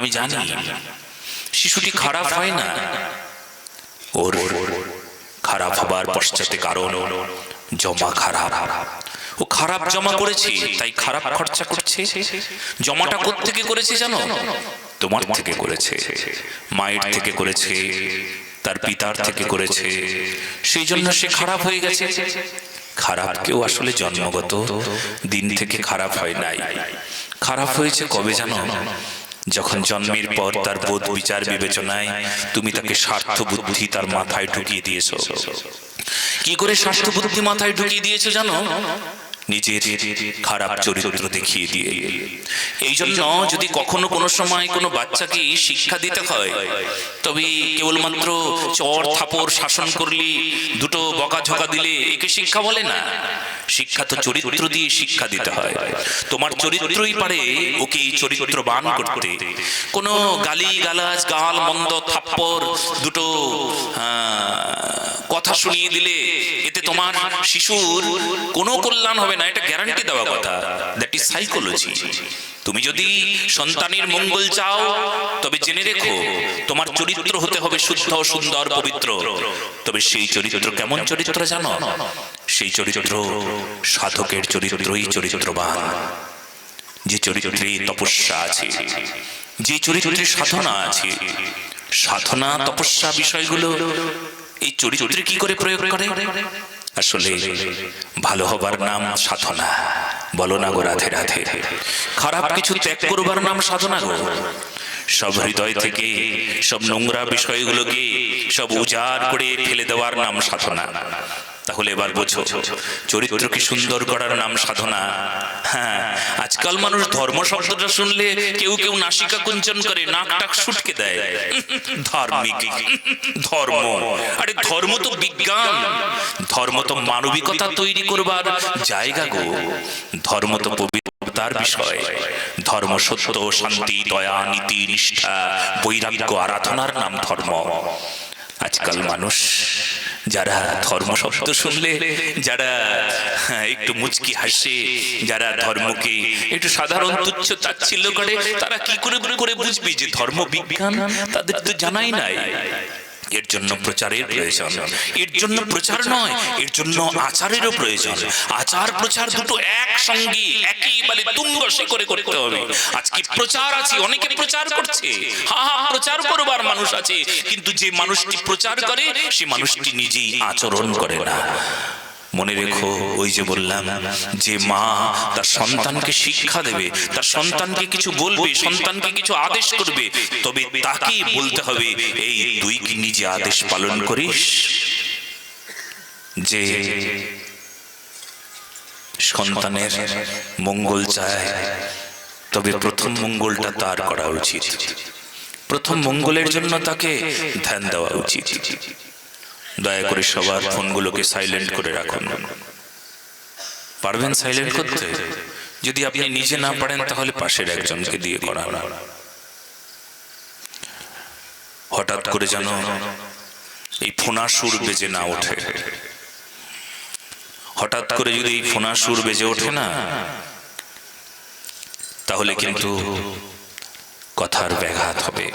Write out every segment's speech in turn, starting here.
আমি জানি, শিশুটি খারাপ হয় না। ওর খারাপ হবার পশ্চাতে কারণ, জমা খারাপ। ও খারাপ জমা করেছে, তাই খারাপ খরচা করছে। জমাটা থেকে করেছে জানো? তোমার থেকে করেছে, মায়ের থেকে করেছে, তার পিতার থেকে করেছে। সেই জন্য সে খারাপ হয়ে গেছে। খারাপ কেউ আসলে জন্মগত, দিন থেকে খারাপ হয় নাই। খারাপ হয়েছে কবে জানো? যখন জন্মের পর তার বোধ বিচার বিবেচনায় তুমি তাকে স্বার্থ বুদ্ধি তার মাথায় ঢুকিয়ে দিয়েছ। কি করে স্বার্থ বুদ্ধি মাথায় ঢুকিয়ে দিয়েছ জানো? নিজের খারাপ চরিত্র দেখিয়ে দিয়ে। এই জন্য যদি কখনো কোনো সময় কোনো বাচ্চাকে শিক্ষা দিতে হয় তবে কেবলমাত্র চর থাপর শাসন করলি দুটো বকা বকাঝকা দিলে একে শিক্ষা বলে না। শিক্ষা তো চরিত্র দিয়ে শিক্ষা দিতে হয়। তোমার চরিত্রই পারে ওকে এই চরিত্রবান করতে। কোনো গালি গালাজ গাল মন্দ থাপ্পর দুটো কথা শুনিয়ে দিলে এতে তোমার শিশুর কোনো কল্যাণ হবে না, এটা গ্যারান্টি দেওয়া কথা। দ্যাট ইজ সাইকোলজি তুমি যদি সন্তানের মঙ্গল চাও, তবে জেনে রেখো, তোমার চরিত্র হতে হবে শুদ্ধ, সুন্দর, পবিত্র। তবে সেই চরিত্র কেমন চরিত্র জানো? সেই চরিত্র সাধকের চরিত্রই চরিত্রবান। যে চরিত্রে তপস্যা আছে, যে চরিত্রে সাধনা আছে, সাধনা, তপস্যা বিষয়গুলো এই চরিত্রে কি করে প্রয়োগ করে? আসলে ভালো হবার নাম সাধনা। বলো না গো রাধে রাধে। খারাপ কিছু ত্যাগ করবার নাম সাধনা গো। সব হৃদয় থেকে সব নোংরা বিষয়গুলোকে সব উজাড় করে ফেলে দেওয়ার নাম সাধনা। তাহলে এবার বোঝো চরিত্রকে সুন্দর করার নাম সাধনা? হ্যাঁ আজকাল মানুষ ধর্ম শব্দটা শুনলে কেউ কেউ নাসিকা কুঞ্চন করে নাক টাক সুটকে দেয়। ধার্মিক, ধর্ম। আরে ধর্ম তো বিজ্ঞান, ধর্ম তো মানবিকতা তৈরি করবার জায়গা গো। ধর্ম তো পবিত্রতার বিষয়। ধর্ম সত্য, শান্তি, দয়া, নীতি, নিষ্ঠা, বৈরাগ্য, আরাধনার নাম ধর্ম। আজকাল মানুষ যারা ধর্ম শব্দ শুনলে যারা হ্যাঁ, একটু মুচকি হাসে যারা ধর্মকে একটু সাধারণ তুচ্ছ তাচ্ছিল্য করে তারা কি করে করে বুঝবে যে ধর্ম বিজ্ঞান তাদের তো জানাই নাই? এর জন্য প্রচারের প্রয়োজন। এর জন্য প্রচার নয় এর জন্য আচারেরও প্রয়োজন। আচার প্রচার দুটো একসঙ্গে একেবারে তুঙ্গ করে করতে হবে। আজকে প্রচার আছে অনেকে প্রচার করছে। হা হা প্রচার করবার মানুষ আছে। কিন্তু যে মানুষটি প্রচার করে সে মানুষটি নিজেই আচরণ করে না। মনে রেখো ওই যে বললাম যে মা তার সন্তানকে শিক্ষা দেবে তার সন্তানকে কিছু বলবে সন্তানকে কিছু আদেশ করবে তবে তাকে বলতে হবে এই তুই কি নিজে আদেশ পালন করিস? যে সন্তানের মঙ্গল চায় তবে প্রথম মঙ্গলটা তার করা উচিত। প্রথম মঙ্গলের জন্য তাকে ধ্যান দেওয়া উচিত। দয়া করে সবার ফোনগুলোকে সাইলেন্ট করে রাখুন। পারবেন সাইলেন্ট করতে যদি আপনি নিজে না পারেন, তাহলে পাশের একজনকে দিয়ে করান। হঠাৎ করে যেন এই ফোনা সুর বেজে না ওঠে। হঠাৎ করে যদি এই ফোনা সুর বেজে ওঠে না, তাহলে কিন্তু কথার ব্যাঘাত হবে।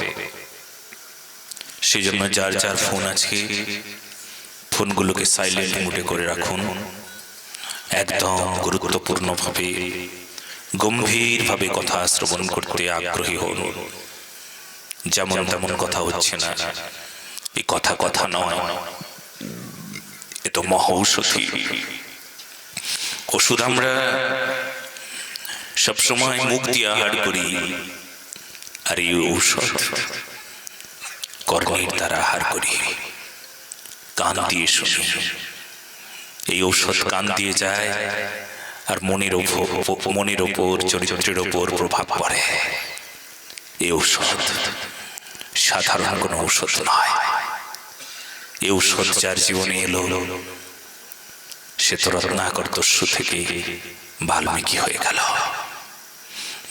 সেই জন্য যার যার ফোন আছে ফোনগুলোকে সাইলেন্ট মুডে করে রাখুন। একদম গুরুত্বপূর্ণভাবে, গম্ভীরভাবে কথা শ্রবণ করতে আগ্রহী হন। যেমন তেমন কথা হচ্ছে না। এই কথা কথা নয়। এ তো মহৌষধি ওষুধ আমরা সবসময় মুখ দিয়ে আহার করি। আর এই ঔষধ কর্মের দ্বারা আহার করি। কান দিয়ে শুনি। এই ঔষধ কান দিয়ে যায় আর মনের ওপর মনের ওপর, চরিত্রের ওপর প্রভাব পড়ে। এই ঔষধ সাধারণ কোনো ঔষধ নয়। এই ঔষধ যার জীবনে এলো, সে তো রত্নাকর দস্যু থেকে বাল্মীকি হয়ে গেল।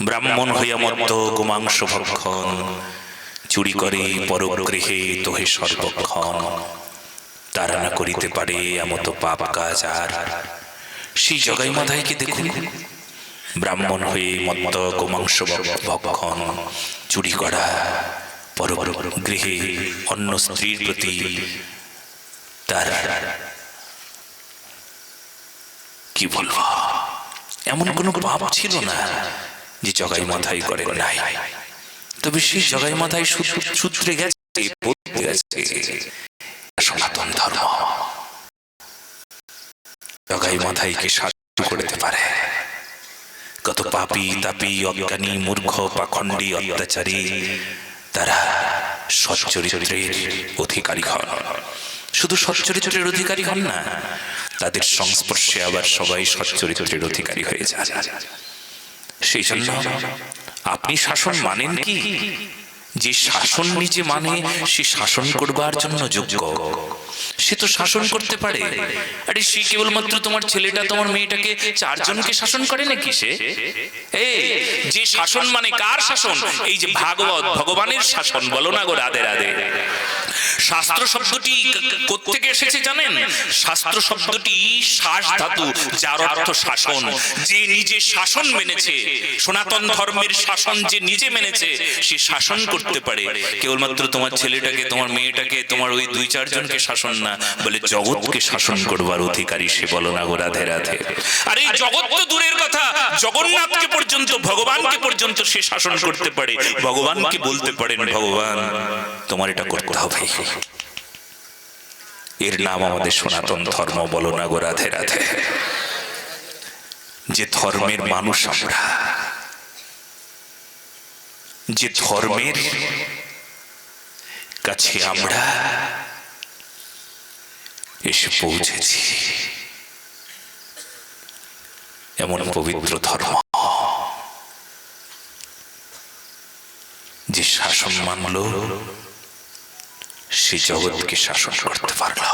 ব্রাহ্মণ হইয়া মধ্য গোমাংস ভক্ষণ, চুরি করে পরগৃহে তোহে সর্বক্ষণ। তারা না করিতে পারে এমত পাপ কাজ আর। সেই জগাই মাথায় দেখুন। ব্রাহ্মণ হয়ে মত্ত গোমাংস ভক্ষণ চুরি করা পর গৃহে অন্য স্ত্রীর প্রতি তার কি বলব? এমন কোনো পাপ ছিল না যে জগাই মাথায় করে নাই। তবে সেই জগাই মাথায় সূত্রে গেছে সনাতন ধর্ম। জগাই মাথাইকে সাহায্য করতে পারে। কত পাপি তাপি, অজ্ঞানী, মূর্খ, পাখণ্ডী, অত্যাচারী, তারা সচ্চরিত্রের অধিকারী হন। শুধু সচ্চরিত্রের অধিকারী হন না, তাদের সংস্পর্শে আবার সবাই সচ্চরিত্রের অধিকারী হয়ে যায়। সেই জন্য আপনি শাসন মানেন কি? যে শাসন নিজে মানে সে শাসন করবার জন্য যোগ্য। সে তো শাসন করতে পারে। আরে, সে কেবলমাত্র তোমার ছেলেটা, তোমার মেয়েটাকে চারজনকে শাসন করে নাকি সে? যে শাসন মানে কার শাসন? এই যে ভাগবত, ভগবানের শাসন, বলো না গো রাধে রাধে। শাস্ত্র শব্দটি কোথেকে এসেছে জানেন? শাস্ত্র শব্দটি শ্বাস ধাতু, যার অর্থ শাসন। যে নিজে শাসন মেনেছে, সনাতন ধর্মের শাসন যে নিজে মেনেছে, সে শাসন করতে পারে। কেবলমাত্র তোমার ছেলেটাকে, তোমার মেয়েটাকে, তোমার ওই দুই চারজনকে শাসন না, বলে জগৎকে শাসন করবার অধিকারী সে বলো না গো রাধে রাধে। আর এই জগৎ তো দূরের কথা। জগন্নাথকে পর্যন্ত, ভগবানকে পর্যন্ত সে শাসন করতে পারে। ভগবানকে বলতে পারেন, ভগবান, তোমার এটা করতে হবে। এর নাম আমাদের সনাতন ধর্ম, বলো না গো রাধে রাধে। যে ধর্মের মানুষ আমরা যে ধর্মের কাছে আমরা এসে পৌঁছেছি। এমন পবিত্র ধর্ম যে শাসন মানল, সে জগৎকে শাসন করতে পারল।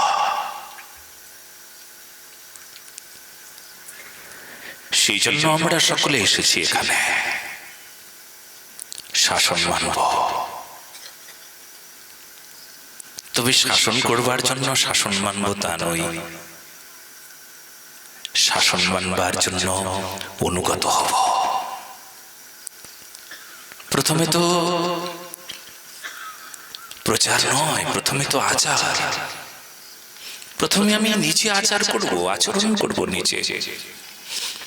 সেই জন্য আমরা সকলে এসেছি এখানে। শাসন মানব। তবে শাসন করবার জন্য শাসন মানব তা নই শাসন মানবার জন্য অনুগত হব। প্রথমে তো প্রচার নয়, প্রথমে তো আচার। প্রথমে আমি নিজে আচার করব, আচরণ করব নিজে।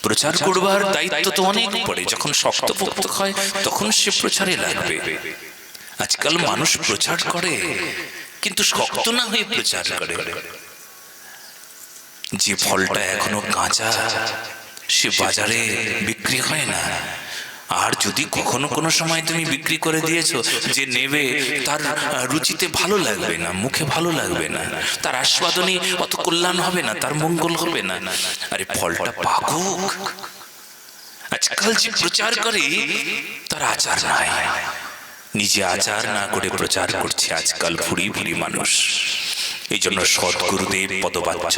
প্রচার করবার দায়িত্ব তো অনেক পড়ে। যখন শক্তপোক্ত হয় তখন সে প্রচারে লাগবে। আজকাল মানুষ প্রচার করে কিন্তু শক্ত না হয়ে প্রচার করে। যে ফলটা এখনও কাঁচা সে বাজারে বিক্রি হয় না। আর যদি কখনো কোনো সময় তুমি বিক্রি করে দিয়েছ যে নেবে, তার রুচিতে ভালো লাগবে না, মুখে ভালো লাগবে না, তার আস্বাদনে অত কল্যাণ হবে না, তার মঙ্গল হবে না। আরে ফলটা পাকুক। আজকাল যে প্রচার করে, তার আচার নাই। নিজে আচার না করে প্রচার করছে আজকাল ভুরি ভুরি মানুষ। এই জন্য সদ্গুরুদেব পদবাচ্য।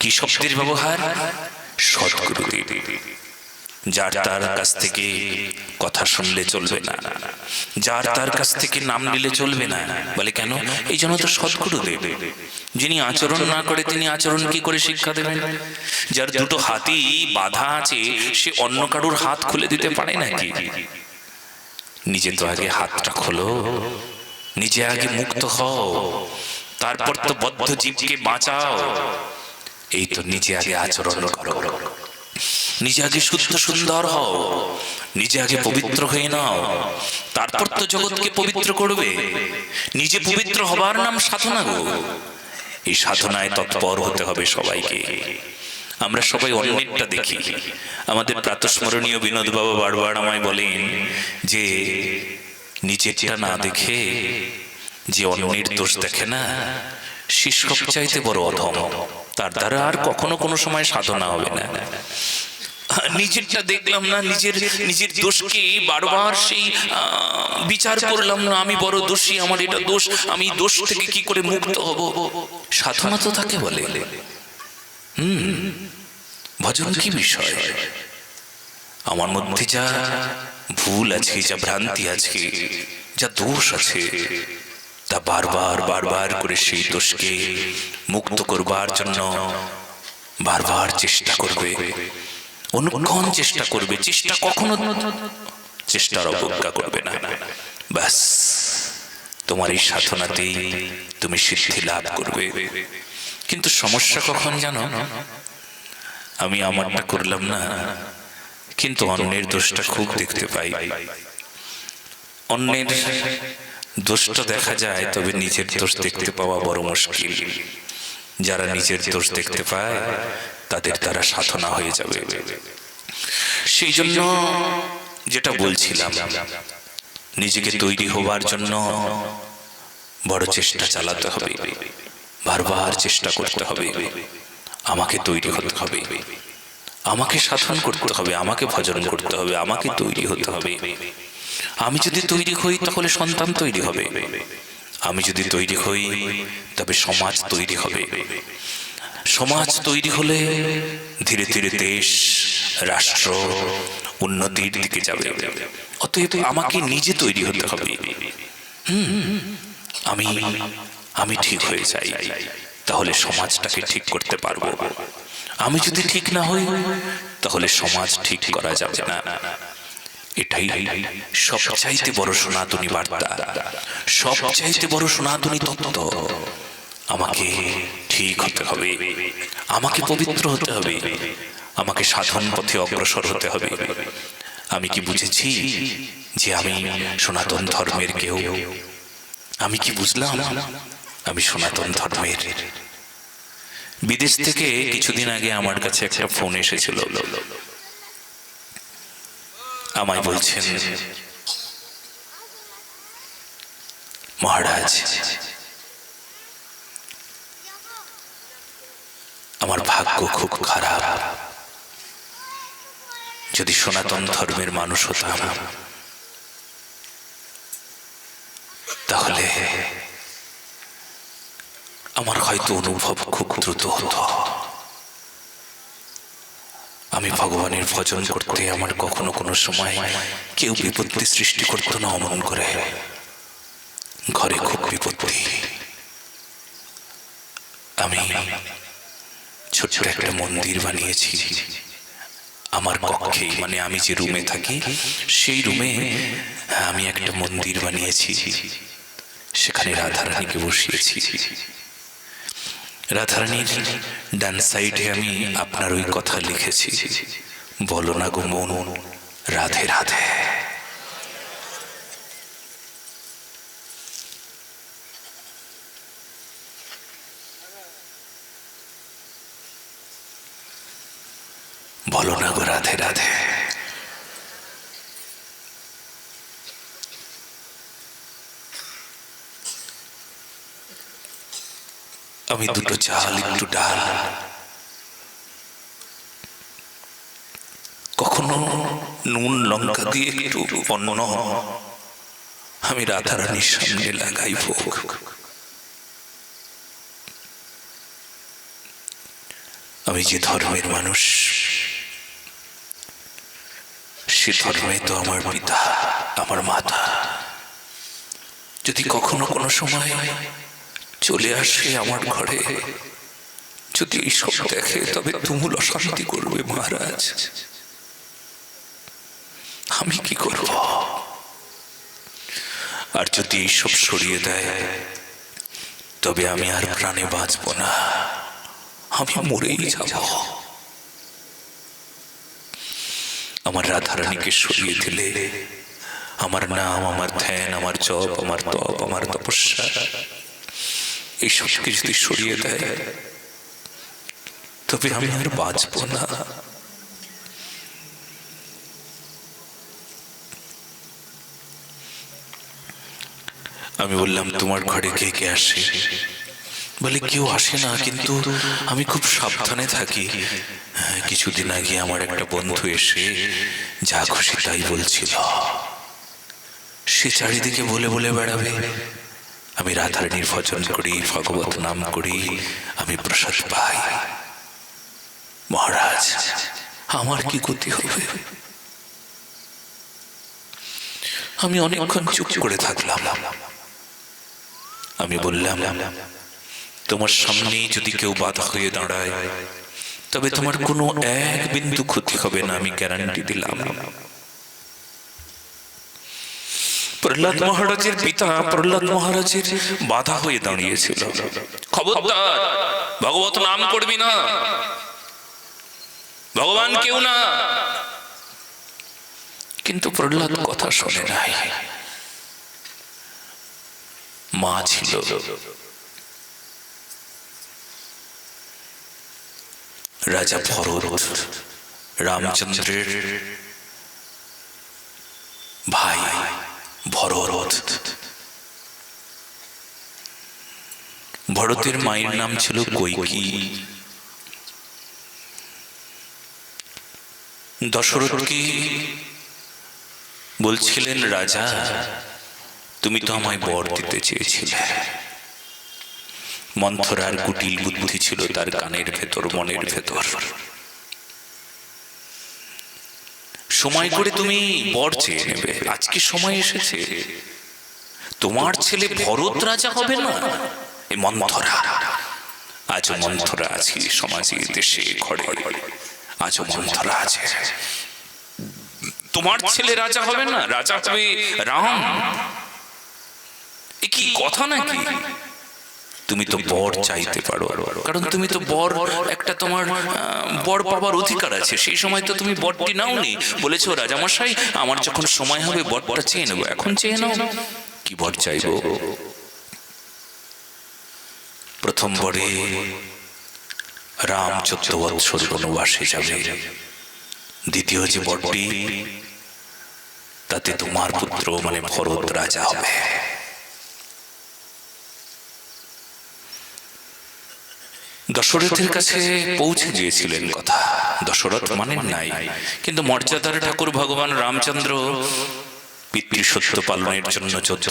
কি শব্দের ব্যবহার? সদ্গুরুদেব। যার তার কাছ থেকে কথা শুনলে চলবে না। যার তার কাছ থেকে নাম নিলে চলবে না। বলে কেন? এই জন্য তো সদ্গুরুদেব যিনি আচরণ না করে তিনি আচরণ কি করে শিক্ষা দেবেন? যার দুটো হাতই বাধা আছে, সে অন্য কারুর হাত খুলে দিতে পারে নাকি? নিজে তো আগে হাতটা খোলো। নিজে আগে মুক্ত হও। তারপর তো বদ্ধ জীবকে বাঁচাও। এই তো নিজে আগে আচরণ করো। নিজে আগে শুদ্ধ সুন্দর হও, নিজে আগে পবিত্র হয়ে নাও, তারপর তো জগৎকে পবিত্র করবে। নিজে পবিত্র হবার নাম সাধনা গো। এই সাধনায় তৎপর হতে হবে সবাইকে। আমরা সবাই অন্যেরটা দেখি। আমাদের প্রাতস্মরণীয় বিনোদ বাবা বারবার আমায় বলেন যে, নিজেরটা না দেখে যে অন্যের দোষ দেখে না সে চাইতে বড় অধম। তার দ্বারা আর কখনো কোনো সময় সাধনা হবে না। নিজেরটা দেখলাম না, নিজের নিজের দোষকে বারবার সেই বিচার করলাম না, আমি বড় দোষী, আমার এটা দোষ, আমি দোষ থেকে কি করে মুক্ত হব? সাধনা তো তাকে বলে। হুম, ভজন কি বিষয়? আমার মধ্যে যা ভুল আছে, যা ভ্রান্তি আছে, যা দোষ আছে, তা বারবার বারবার করে সেই দোষকে মুক্ত করবার জন্য বারবার চেষ্টা করবে। অনুক্ষণ চেষ্টা করবে, চেষ্টা কখনো চেষ্টার অবজ্ঞা করবে না। ব্যাস, তোমার এই সাধনাতেই তুমি সিদ্ধি লাভ করবে। কিন্তু সমস্যা কখন জানো? আমি আমারটা করলাম না, কিন্তু অন্যের দোষটা খুব দেখতে পাই। অন্যের দোষটা দেখা যায়, তবে নিজের দোষ দেখতে পাওয়া বড় মুশকিল। যারা নিজের দোষ দেখতে পায় তাদের দ্বারা সাধনা হয়ে যাবে। সেই জন্য যেটা বলছিলাম নিজেকে তৈরি হবার জন্য বড় চেষ্টা চালাতে হবে। বারবার চেষ্টা করতে হবে। আমাকে তৈরি হতে হবে। আমাকে সাধন করতে হবে আমাকে ভজন করতে হবে আমাকে তৈরি হতে হবে। আমি যদি তৈরি হই তাহলে সন্তান তৈরি হবে। আমি যদি তৈরি হই, তবে সমাজ তৈরি হবে। সমাজ তৈরি হলে ধীরে ধীরে দেশ, রাষ্ট্র উন্নতির দিকে যাবে। অতএব আমাকে নিজে তৈরি হতে হবে। আমি আমি ঠিক হয়ে যাই। তাহলে সমাজটাকে ঠিক করতে পারব। আমি যদি ঠিক না হই, তাহলে সমাজ ঠিক করা যাবে না। এটাই সবচাইতে বড় সনাতনী বার্তা। সবচাইতে বড় সনাতনী তত্ত্ব। আমাকে ঠিক হতে হবে। আমাকে পবিত্র হতে হবে। আমাকে সাধন পথে অগ্রসর হতে হবে। আমি কি বুঝেছি যে আমি সনাতন ধর্মের কেউ? আমি কি বুঝলাম? আমি সনাতন ধর্মের। বিদেশ থেকে কিছুদিন আগে আমার কাছে একটা ফোন এসেছিল। আমায় বলছেন, মহারাজ, আমার ভাগ্য খুব খারাপ। যদি সনাতন ধর্মের মানুষ হতাম, তাহলে আমার হয়তো অনুভব খুব দ্রুত হতো। আমি ভগবানের ভজন করতে আমার কখনো কোনো সময় কেউ বিপত্তি সৃষ্টি করতো না অমন করে। ঘরে খুব বিপত্তি। আমি ছোট ছোট একটা মন্দির বানিয়েছি। আমার কক্ষে মানে আমি যে রুমে থাকি, সেই রুমে, আমি একটা মন্দির বানিয়েছি। সেখানে রাধারানীকে বসিয়েছি। রাধারানীর ডান সাইডে আমি আপনার ওই কথা লিখেছি। বলো না গো মন, রাধে রাধে। বলো না গো রাধে রাধে। আমি দুটো চাল একটু ডাল। কখনো নুন লঙ্কা দিয়ে একটু অন্ন আমি রাধারানীর সামনে লাগাই ভোগ। আমি যে ধর্মের মানুষ সে ধর্মে তো আমার পিতা আমার মাতা। যদি কখনো কোনো সময় চলে আসে আমার ঘরে। যদি এইসব দেখে, তবে তুমুল অশান্তি করবে মহারাজ। আমি কি করব? আর যদি এইসব সরিয়ে দেয়, তবে আমি আর প্রাণে বাঁচব না। আমি মরেই যাব। আমার রাধারানীকে সরিয়ে দিলে, আমার নাম, আমার ধ্যান, আমার জপ, আমার তপ, আমার তপস্যা এই সবকে যদি সরিয়ে দেয় তবে আমি আর বাঁচব না। আমি বললাম তোমার ঘরে কে কে আসে? বলে কেউ আসে না কিন্তু আমি খুব সাবধানে থাকি। হ্যাঁ, কিছুদিন আগে আমার একটা বন্ধু এসে যা খুশি তাই বলছিল। সে চারিদিকে বলে বলে বেড়াবে। আমি রাধারানীর ভজন করি, ভগবত নাম করি, আমি প্রসাদ পাই। মহারাজ, আমার কি গতি হবে? আমি অনেকক্ষণ চুপ করে থাকলাম। আমি বললাম, তোমার সামনেই যদি কেউ বাধা হয়ে দাঁড়ায়, তবে তোমার কোনো এক বিন্দু ক্ষতি হবে না, আমি গ্যারান্টি দিলাম। প্রহ্লাদ মহারাজের পিতা প্রহ্লাদ মহারাজের বাধা হয়ে দাঁড়িয়েছিল। খবরদার ভগবত নাম করবি না। ভগবান কেউ না। কিন্তু প্রহ্লাদ কথা শোনে নাই। মা ছিল। রাজা ভরত রামচন্দ্রের ভাই। ভরত। ভরতের মায়ের নাম ছিল কৈকি। দশরথকে বলছিলেন, রাজা, তুমি তো আমায় বর দিতে চেয়েছিলে। মন্থরার কুটিল বুদ্ধি ছিল তার কানের ভেতর, মনের ভেতর। সময় করে তুমি বর চেয়ে নেবে। আজকে সময় এসেছে। তোমার ছেলে ভরত রাজা হবে না? এ মন্থরা। আজও মন্থরা আছে সমাজে দেশে ঘরে। আজও মন্থরা আছে। তোমার ছেলে রাজা হবে না? রাজা হবে রাম। এ কি কথা নাকি? তুমি তো বর চাইতে পারো। কারণ তুমি তো বর একটা তোমার বর পাবার অধিকার আছে। সেই সময় তো তুমি বরটি নাও নি বলেছ রাজামশাই আমার যখন সময় হবে বরটা চেয়ে নেব। এখন চেয়ে নাও। কি বর চাইব? প্রথম বরে রাম চোদ্দ বৎসর বনবাসে যাবে। দ্বিতীয় যে বরটি তাতে তোমার পুত্র মানে ভরত রাজা হবে। দশরথের কাছে পৌঁছে গিয়েছিলেন কথা। দশরথ মানেন নাই। কিন্তু মর্যাদার ঠাকুর ভগবান রামচন্দ্র পিতৃ সত্য পালনের জন্য চোদ্দ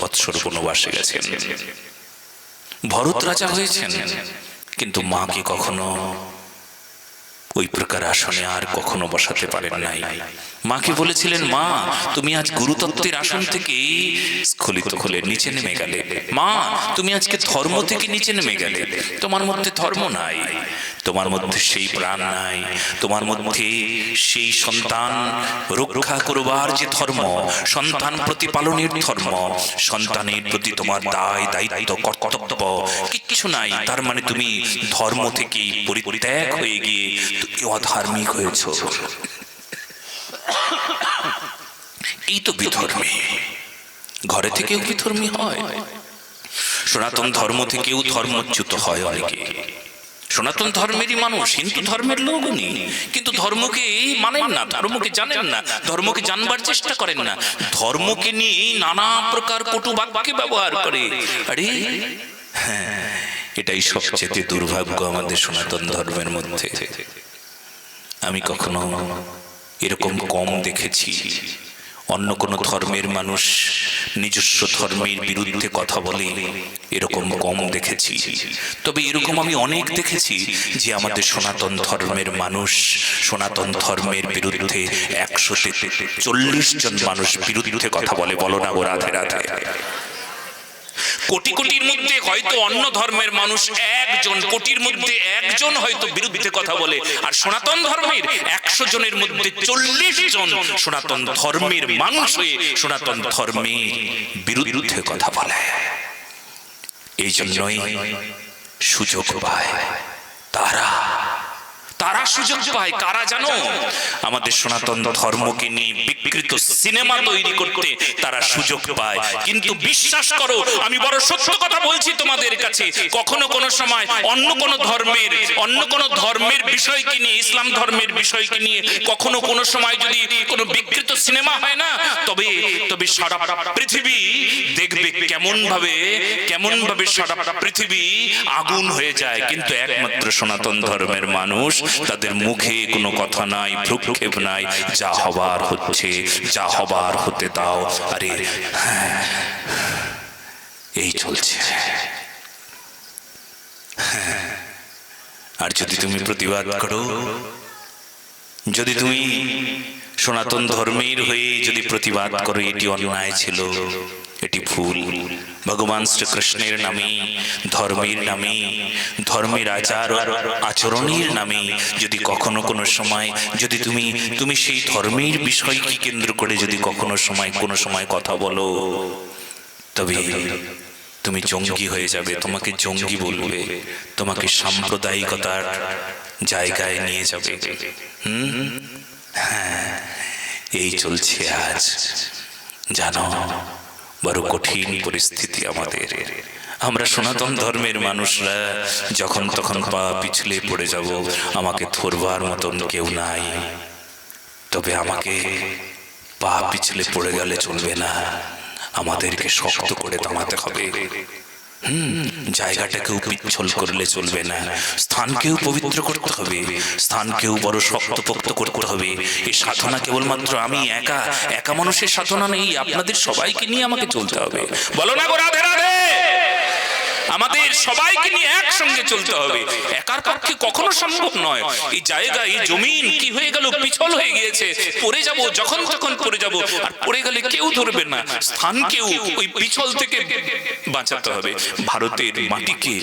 বৎসর বনবাসে গেছেন। ভরত রাজা হয়েছেন। কিন্তু মাকে কখনো? ওই প্রকার আসনে আর কখনো বসাতে পারেন নাই। মাকে বলেছিলেন, মা, তুমি আজ গুরুতত্ত্বের আসন থেকে স্খলিত হলে নিচে নেমে গেলে। মা, তুমি আজকে ধর্ম থেকে নিচে নেমে গেলে। তোমার মধ্যে ধর্ম নাই। তোমার মধ্যে সেই প্রাণ নাই। তোমার মধ্যে সেই সন্তান রক্ষা করবার যে ধর্ম, সন্তান প্রতিপালনের ধর্ম, সন্তানের প্রতি তোমার দায়, দায়িত্ব, কর্তব্য, কিচ্ছু নাই। তার মানে তুমি ধর্ম থেকে পরিত্যাগ হয়ে গিয়ে তুমি অধার্মিক হয়েছ। এই তো বিধর্মী। ঘরে থেকেও বিধর্মী হয়। সনাতন ধর্ম থেকেও ধর্মচ্যুত হয় অনেকে। সনাতন ধর্মেরই মানুষ, হিন্দু ধর্মের লোক উনি কিন্তু ধর্মকে মানেন না, ধর্মকে জানেন না, ধর্মকে জানবার চেষ্টা করেন না। ধর্মকে নিয়ে নানা প্রকার কটু বাক্যে ব্যবহার করে। আরে হ্যাঁ এটাই সবচেয়ে দুর্ভাগ্য আমাদের সনাতন ধর্মের মধ্যে। আমি কখনো এরকম কম দেখেছি। অন্য কোনো ধর্মের মানুষ নিজস্ব ধর্মের বিরুদ্ধে কথা বলে, এরকম কম দেখেছি। তবে এরকম আমি অনেক দেখেছি যে আমাদের সনাতন ধর্মের মানুষ, সনাতন ধর্মের বিরুদ্ধে একশো চল্লিশ জন মানুষ বিরুদ্ধে কথা বলে। বলো না ও রাধে রাধে। কোটি কোটির মধ্যে হয়তো অন্য ধর্মের মানুষ একজন, কোটির মধ্যে একজন হয়তো বিরুদ্ধে কথা বলে। আর সনাতন ধর্মের একশো জনের মধ্যে চল্লিশ জন সনাতন ধর্মের মানুষ হয়ে সনাতন ধর্মের বিরুদ্ধে কথা বলে। এই জন্যই সুযোগ পায় তারা। তারা সুযোগ পায় কারা জানো? আমাদের সনাতন ধর্মকে নিয়ে বিকৃত সিনেমা তৈরি করতে তারা সুযোগ পায়। কিন্তু বিশ্বাস করো আমি বড় সত্য কথা বলছি তোমাদের কাছে। কখনো কোনো সময় অন্য কোনো ধর্মের অন্য কোনো ধর্মের বিষয়কে নিয়ে ইসলাম ধর্মের বিষয়কে নিয়ে কখনো কোনো সময় যদি কোনো বিকৃত সিনেমা হয় না তবে তবে সারা পৃথিবী দেখবে কেমন ভাবে কেমন ভাবে সারা পৃথিবী আগুন হয়ে যায়। কিন্তু একমাত্র সনাতন ধর্মের মানুষ তাদের মুখে কোনো কথা নাই ভ্রুক্ষেপ নাই যা হবার হচ্ছে যা হবার হতে দাও। আরে হ্যাঁ এই চলছে। হ্যাঁ, আর যদি তুমি প্রতিবাদ করো যদি তুমি সনাতন ধর্মের হয়ে যদি প্রতিবাদ করো এটি অন্যায় ছিল এটি ভুল। ভগবান শ্রীকৃষ্ণের নামে, ধর্মের নামে, ধর্মের আচার আচরণের নামে, যদি কখনো কোনো সময়, যদি তুমি তুমি সেই ধর্মের বিষয়কে কেন্দ্র করে যদি কখনো সময়, কোনো সময় কথা বলো, তবে তুমি জঙ্গি হয়ে যাবে, তোমাকে জঙ্গি বলবে, তোমাকে সাম্প্রদায়িকতার জায়গায় নিয়ে যাবে। হুম? হ্যাঁ এই চলছে আজ। জানো বড় কঠিন পরিস্থিতি আমাদের। আমরা সনাতন ধর্মের মানুষরা, যখন তখন পা পিছলে পড়ে যাব, আমাকে থরবার মতন কেউ নাই। তবে আমাকে পা পিছলে পড়ে গেলে চলবে না। আমাদেরকে শক্ত করে দাঁড়াতে হবে। জায়গাটাকেও পিচ্ছল করলে চলবে না। স্থানকেও পবিত্র করতে হবে। স্থানকেও বড় শক্তপোক্ত করতে হবে। এই সাধনা কেবলমাত্র আমি একা একা মানুষের সাধনা নেই। আপনাদের সবাইকে নিয়ে আমাকে চলতে হবে। বলো না গো রাধে রাধে! আমাদের সবাইকে নিয়ে একসঙ্গে চলতে হবে। একার পক্ষে কখনো সম্ভব নয়। এই জায়গা এই জমিন কি হয়ে গেল পিছল হয়ে গিয়েছে। পড়ে যাব যখন তখন পড়ে যাব। আর পড়ে গেলে কেউ ধরবে না। স্থানকেও ওই পিছল থেকে বাঁচাতে হবে। ভারতের মাটিকে।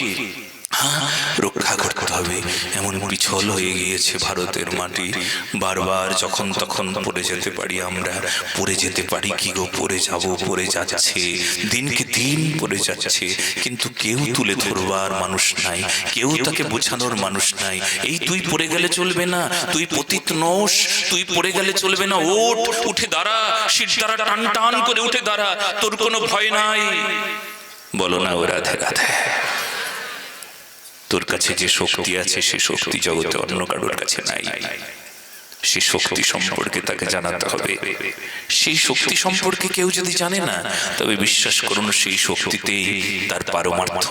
রক্ষা করতে হবে। এমন পিছল হয়ে গিয়েছে ভারতের মাটি। বারবার যখন তখন পড়ে যেতে পারি আমরা। পড়ে যেতে পারি কি গো? পড়ে যাব, পড়ে যাচ্ছে। দিনকে দিন পড়ে যাচ্ছে। কিন্তু কেউ তুলে ধরবার মানুষ নাই। কেউ তাকে বোঝানোর মানুষ নাই। এই তুই পড়ে গেলে চলবে না। তুই পতিত নোস তুই পড়ে গেলে চলবে না। ওঠ, উঠে দাঁড়া। শির দ্বারা টান টান করে উঠে দাঁড়া। তোর কোনো ভয় নাই। বলো না ও রাধে রাধে। তোর কাছে যে শক্তি আছে, সে শক্তি জগতে অন্য কারোর কাছে নাই। সেই শক্তি সম্পর্কে তাকে জানাতে হবে। সেই শক্তি সম্পর্কে কেউ যদি জানে না, তবে বিশ্বাস করুন সেই শক্তিতে তার পারমার্থ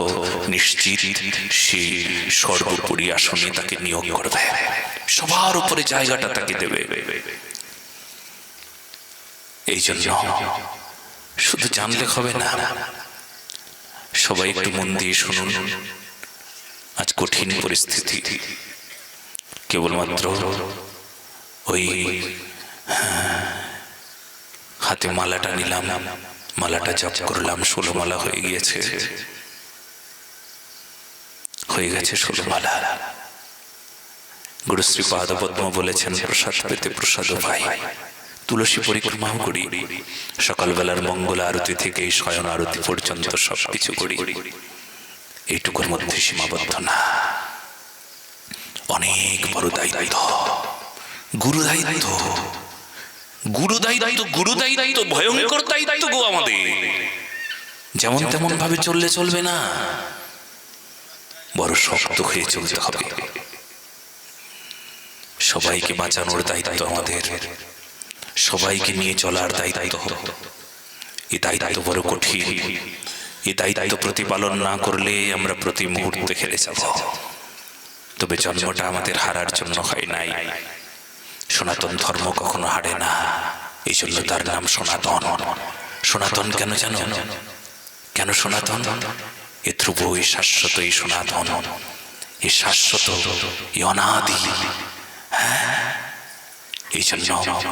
নিশ্চিত। সেই সর্বোপরি আসনে তাকে নিয়োগ করবে সবার উপরে জায়গাটা তাকে দেবে। এই জন্য শুধু জানলে হবে না। সবাই একটু মন দিয়ে শুনুন। আজ কঠিন পরিস্থিতি। কেবলমাত্র ওই হ্যাঁ, হাতে মালাটা নিলাম মালাটা জপ করলাম ষোলো মালা হয়ে গিয়েছে। হয়ে গেছে ষোলো মালা। গুরুশ্রী পাদ পদ্ম বলেছেন প্রসাদ পেতে প্রসাদ পাই তুলসী পরিক্রমাও করি। সকালবেলার মঙ্গল আরতি থেকে শয়ন আরতি পর্যন্ত সবকিছু করি। এইটুকুর মধ্যে সীমাবদ্ধ না। অনেক বড় দায়িত্ব। গুরু দায়িত্ব। গুরু দায়িত্ব গুরু দায়িত্ব, ভয়ঙ্কর দায়িত্ব গো আমাদের। যেমন তেমন ভাবে চললে চলবে না। বড় শক্ত হয়ে চলতে হবে। সবাইকে বাঁচানোর দায়িত্ব আমাদের। সবাইকে নিয়ে চলার দায়িত্ব। এই দায়িত্ব বড় কঠিন। এই দায়িত্ব প্রতিপালন না করলে আমরা প্রতি মুহূর্তে খেলে যাব। তবে জন্মটা আমাদের হারার জন্য হয় নাই। সনাতন ধর্ম কখনো হারে না। এই জন্য তার নাম সনাতন। সনাতন কেন জানো? কেন সনাতন? এ ধ্রুব, এ শাশ্বত এই সনাতন। এ শাশ্বত, এ অনাদি। হ্যাঁ? এই জন্য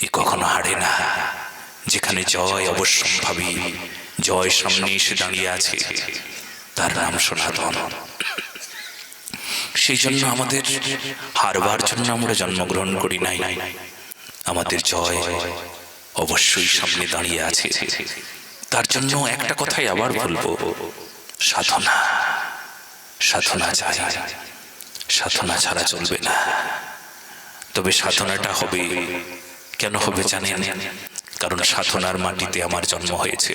এ কখনো হারে না। যেখানে জয় অবশ্যম্ভাবী। জয় সামনে এসে দাঁড়িয়ে আছে। তার নাম সনাতন। সেই জন্য আমাদের হারবার জন্য আমরা জন্মগ্রহণ করি নাই। নাই। আমাদের জয় অবশ্যই সামনে দাঁড়িয়ে আছে। তার জন্য একটা কথাই আবার বলব। সাধনা। সাধনা চাই সাধনা ছাড়া চলবে না। তবে সাধনাটা হবে। কেন হবে জানেন? কারণ সাধনার মাটিতে আমার জন্ম হয়েছে।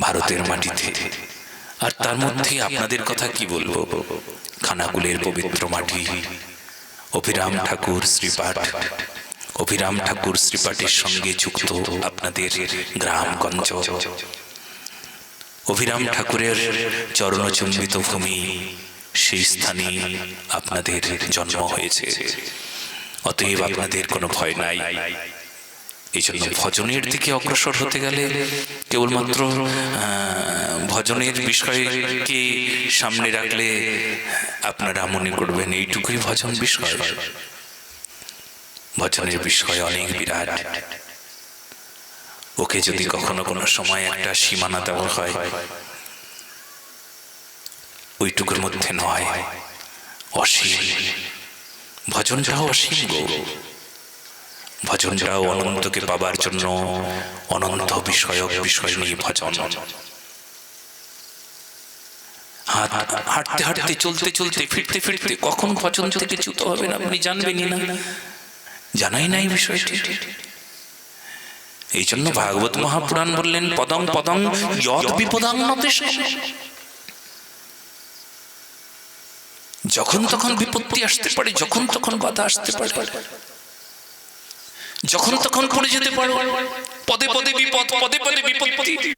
ভারতের মাটিতে। আর তার মধ্যে আপনাদের কথা কি বলব? খানাকুলের পবিত্র মাটি, অভিরাম ঠাকুর শ্রীপাঠ। অভিরাম ঠাকুর শ্রীপাঠের সঙ্গে যুক্ত আপনাদের গ্রামগঞ্জ অভিরাম ঠাকুরের চরণচুম্বিত ভূমি, সেই স্থানে আপনাদের জন্ম হয়েছে। অতএব আপনাদের কোনো ভয় নাই। এই জন্য ভজনের দিকে অগ্রসর হতে গেলে কেবলমাত্র ভজনের বিষয়কে সামনে রাখলে আপনারা মনে করবেন এইটুকুই ভজন বিষয়। ভজনের বিষয় অনেক বিরাট। ওকে যদি কখনো কোনো সময় একটা সীমানা দেওয়া হয় ওইটুকুর মধ্যে নয় অসীম। ভজনটাও অসীম গো। ভজনটাও অনন্তকে পাবার জন্য অনন্ত বিষয়ক বিষয় নিয়ে ভজন। হাঁটতে হাঁটতে, চলতে চলতে, ফিরতে ফিরতে কখন ভজন থেকে চ্যুত হবেন আপনি জানবেনই না। জানাই নাই বিষয়টি। এই জন্য ভাগবত মহাপুরাণ বললেন, পদং পদং যদ বিপদাং যখন তখন বিপত্তি আসতে পারে, যখন তখন বাধা আসতে পারে। যখন তখন পড়ে যেতে পারো। পদে পদে বিপদ পদে পদে বিপত্তি।